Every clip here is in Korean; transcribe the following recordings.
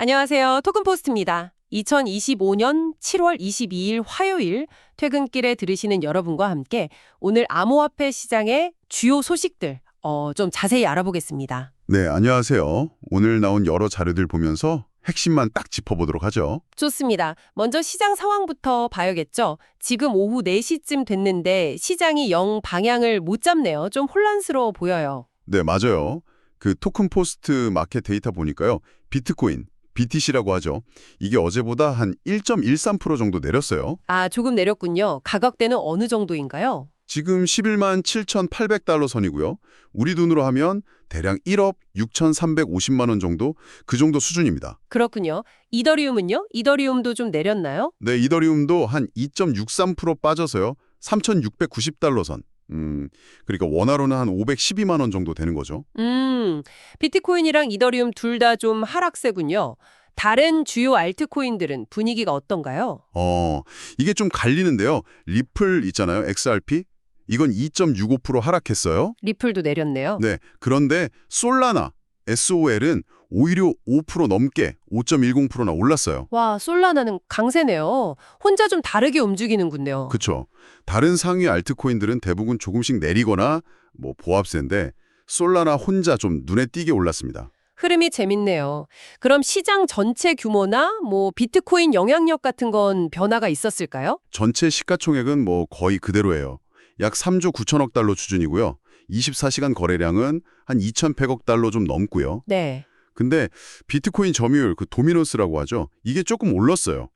안녕하세요. 토큰포스트입니다. 2025년 7월 22일 화요일 퇴근길에 들으시는 여러분과 함께 오늘 암호화폐 시장의 주요 소식들 어, 좀 자세히 알아보겠습니다. 네, 안녕하세요. 오늘 나온 여러 자료들 보면서 핵심만 딱 짚어보도록 하죠. 좋습니다. 먼저 시장 상황부터 봐야겠죠. 지금 오후 4시쯤 됐는데 시장이 영 방향을 못 잡네요. 좀 혼란스러워 보여요. 네, 맞아요. 그 토큰 포스트 마켓 데이터 보니까요. 비트코인, BTC라고 하죠. 이게 어제보다 한 1.13% 정도 내렸어요. 아, 조금 내렸군요. 가격대는 어느 정도인가요? 지금 11만 7,800달러 선이고요. 우리 돈으로 하면 대략 1억 6,350만 원 정도 그 정도 수준입니다. 그렇군요. 이더리움은요? 이더리움도 좀 내렸나요? 네, 이더리움도 한 2.63% 빠져서요. 3,690달러 선. 음, 그러니까 원화로는 한 512만 원 정도 되는 거죠. 음, 비트코인이랑 이더리움 둘 다 좀 하락세군요. 다른 주요 알트코인들은 분위기가 어떤가요? 어, 이게 좀 갈리는데요. 리플 있잖아요. XRP. 이건 2.65% 하락했어요. 리플도 내렸네요. 네. 그런데 솔라나, SOL은 오히려 5% 넘게 5.10%나 올랐어요. 와, 솔라나는 강세네요. 혼자 좀 다르게 움직이는군요. 그쵸. 다른 상위 알트코인들은 대부분 조금씩 내리거나 뭐 보합세인데 솔라나 혼자 좀 눈에 띄게 올랐습니다. 흐름이 재밌네요. 그럼 시장 전체 규모나 뭐 비트코인 영향력 같은 건 변화가 있었을까요? 전체 시가총액은 뭐 거의 그대로예요. 약 3조 9천억 달러 수준이고요. 24시간 거래량은 한 2,100억 달러 좀 넘고요. 네. 근데 비트코인 점유율, 그 도미노스라고 하죠. 이게 조금 올랐어요.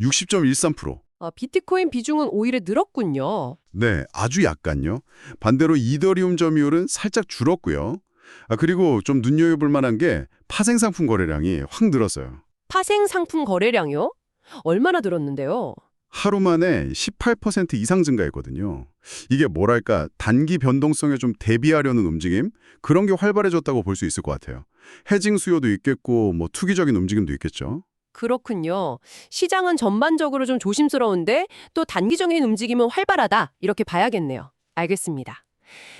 60.13%. 어, 비트코인 비중은 오히려 늘었군요. 네, 아주 약간요. 반대로 이더리움 점유율은 살짝 줄었고요. 아, 그리고 좀 눈여겨볼 만한 게 파생 상품 거래량이 확 늘었어요. 파생 상품 거래량이요? 얼마나 늘었는데요? 하루 만에 18% 이상 증가했거든요. 이게 뭐랄까 단기 변동성에 좀 대비하려는 움직임? 그런 게 활발해졌다고 볼 수 있을 것 같아요. 해징 수요도 있겠고 뭐 투기적인 움직임도 있겠죠. 그렇군요. 시장은 전반적으로 좀 조심스러운데 또 단기적인 움직임은 활발하다. 이렇게 봐야겠네요. 알겠습니다.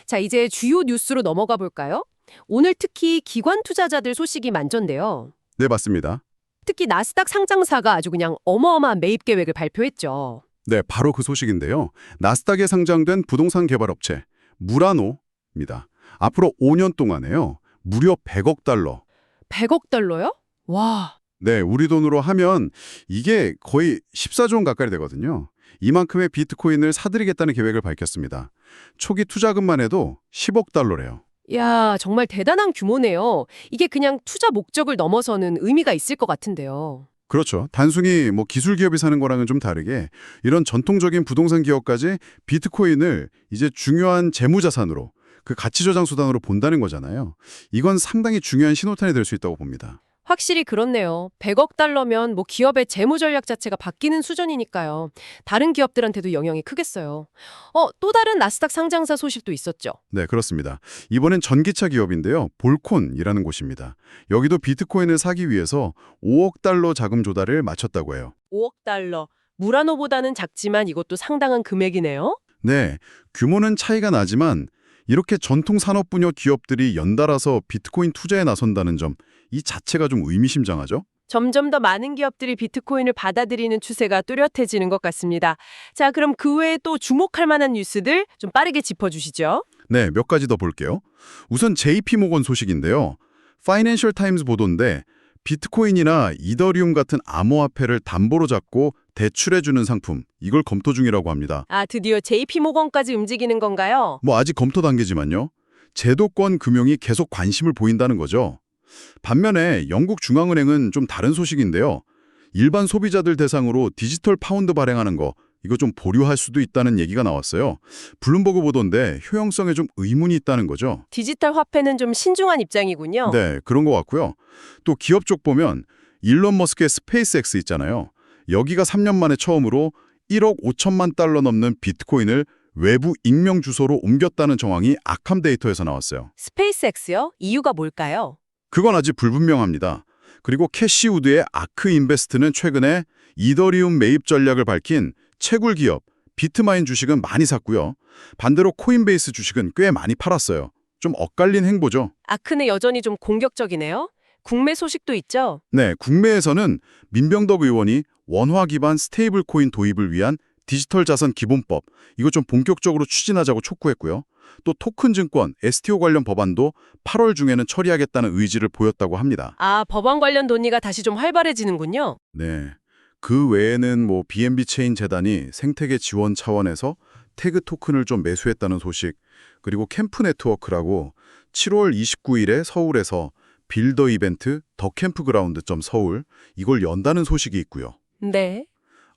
자, 이제 주요 뉴스로 넘어가 볼까요? 오늘 특히 기관 투자자들 소식이 많던데요. 네, 맞습니다. 특히 나스닥 상장사가 아주 그냥 어마어마한 매입 계획을 발표했죠. 네, 바로 그 소식인데요. 나스닥에 상장된 부동산 개발 업체 무라노입니다. 앞으로 5년 동안에요. 무려 100억 달러. 100억 달러요? 와, 네, 우리 돈으로 하면 이게 거의 14조 원 가까이 되거든요. 이만큼의 비트코인을 사들이겠다는 계획을 밝혔습니다. 초기 투자금만 해도 10억 달러래요. 야, 정말 대단한 규모네요. 이게 그냥 투자 목적을 넘어서는 의미가 있을 것 같은데요. 그렇죠. 단순히 뭐 기술 기업이 사는 거랑은 좀 다르게 이런 전통적인 부동산 기업까지 비트코인을 이제 중요한 재무 자산으로 그 가치 저장 수단으로 본다는 거잖아요. 이건 상당히 중요한 신호탄이 될 수 있다고 봅니다. 확실히 그렇네요. 100억 달러면 뭐 기업의 재무 전략 자체가 바뀌는 수준이니까요. 다른 기업들한테도 영향이 크겠어요. 어, 또 다른 나스닥 상장사 소식도 있었죠. 네, 그렇습니다. 이번엔 전기차 기업인데요. 볼콘이라는 곳입니다. 여기도 비트코인을 사기 위해서 5억 달러 자금 조달을 마쳤다고 해요. 5억 달러. 무라노보다는 작지만 이것도 상당한 금액이네요. 네, 규모는 차이가 나지만 이렇게 전통 산업 분야 기업들이 연달아서 비트코인 투자에 나선다는 점, 이 자체가 좀 의미심장하죠? 점점 더 많은 기업들이 비트코인을 받아들이는 추세가 뚜렷해지는 것 같습니다. 자, 그럼 그 외에 또 주목할 만한 뉴스들 좀 빠르게 짚어주시죠. 네, 몇 가지 더 볼게요. 우선 JP모건 소식인데요. 파이낸셜 타임스 보도인데 비트코인이나 이더리움 같은 암호화폐를 담보로 잡고 대출해주는 상품, 이걸 검토 중이라고 합니다. 아, 드디어 JP모건까지 움직이는 건가요? 뭐 아직 검토 단계지만요. 제도권 금융이 계속 관심을 보인다는 거죠. 반면에 영국 중앙은행은 좀 다른 소식인데요. 일반 소비자들 대상으로 디지털 파운드 발행하는 거 이거 좀 보류할 수도 있다는 얘기가 나왔어요. 블룸버그 보도인데 효용성에 좀 의문이 있다는 거죠. 디지털 화폐는 좀 신중한 입장이군요. 네, 그런 것 같고요. 또 기업 쪽 보면 일론 머스크의 스페이스X 있잖아요. 여기가 3년 만에 처음으로 1억 5천만 달러 넘는 비트코인을 외부 익명 주소로 옮겼다는 정황이 아캄 데이터에서 나왔어요. 스페이스X요? 이유가 뭘까요? 그건 아직 불분명합니다. 그리고 캐시우드의 아크 인베스트는 최근에 이더리움 매입 전략을 밝힌 채굴 기업 비트마인 주식은 많이 샀고요. 반대로 코인베이스 주식은 꽤 많이 팔았어요. 좀 엇갈린 행보죠. 아크는 여전히 좀 공격적이네요. 국내 소식도 있죠? 네, 국내에서는 민병덕 의원이 원화 기반 스테이블 코인 도입을 위한 디지털 자산 기본법 이거 좀 본격적으로 추진하자고 촉구했고요. 또 토큰 증권, STO 관련 법안도 8월 중에는 처리하겠다는 의지를 보였다고 합니다. 아, 법안 관련 논의가 다시 좀 활발해지는군요. 네. 그 외에는 뭐 BNB 체인 재단이 생태계 지원 차원에서 태그 토큰을 좀 매수했다는 소식, 그리고 캠프 네트워크라고 7월 29일에 서울에서 빌더 이벤트 더 캠프그라운드 점 서울 이걸 연다는 소식이 있고요. 네.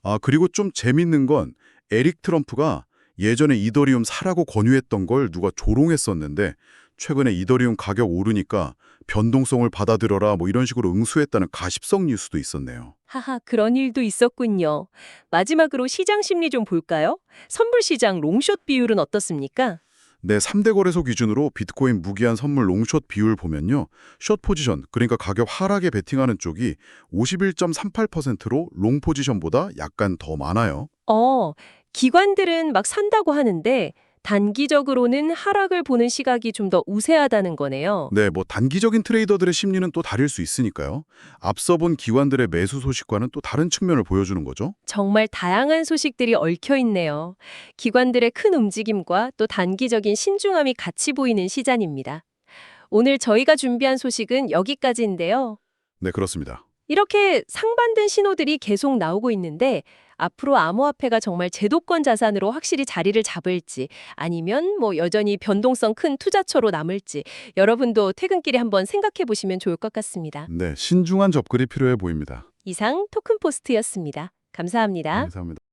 아, 그리고 좀 재밌는 건 에릭 트럼프가 예전에 이더리움 사라고 권유했던 걸 누가 조롱했었는데 최근에 이더리움 가격 오르니까 변동성을 받아들여라 뭐 이런 식으로 응수했다는 가십성 뉴스도 있었네요. 하하, 그런 일도 있었군요. 마지막으로 시장 심리 좀 볼까요? 선물 시장 롱숏 비율은 어떻습니까? 네, 3대 거래소 기준으로 비트코인 무기한 선물 롱숏 비율 보면요. 숏 포지션, 그러니까 가격 하락에 베팅하는 쪽이 51.38%로 롱 포지션보다 약간 더 많아요. 어, 기관들은 막 산다고 하는데 단기적으로는 하락을 보는 시각이 좀 더 우세하다는 거네요. 네, 뭐 단기적인 트레이더들의 심리는 또 다를 수 있으니까요. 앞서 본 기관들의 매수 소식과는 또 다른 측면을 보여주는 거죠. 정말 다양한 소식들이 얽혀 있네요. 기관들의 큰 움직임과 또 단기적인 신중함이 같이 보이는 시장입니다. 오늘 저희가 준비한 소식은 여기까지인데요. 네, 그렇습니다. 이렇게 상반된 신호들이 계속 나오고 있는데 앞으로 암호화폐가 정말 제도권 자산으로 확실히 자리를 잡을지 아니면 뭐 여전히 변동성 큰 투자처로 남을지 여러분도 퇴근길에 한번 생각해 보시면 좋을 것 같습니다. 네, 신중한 접근이 필요해 보입니다. 이상 토큰 포스트였습니다. 감사합니다. 감사합니다.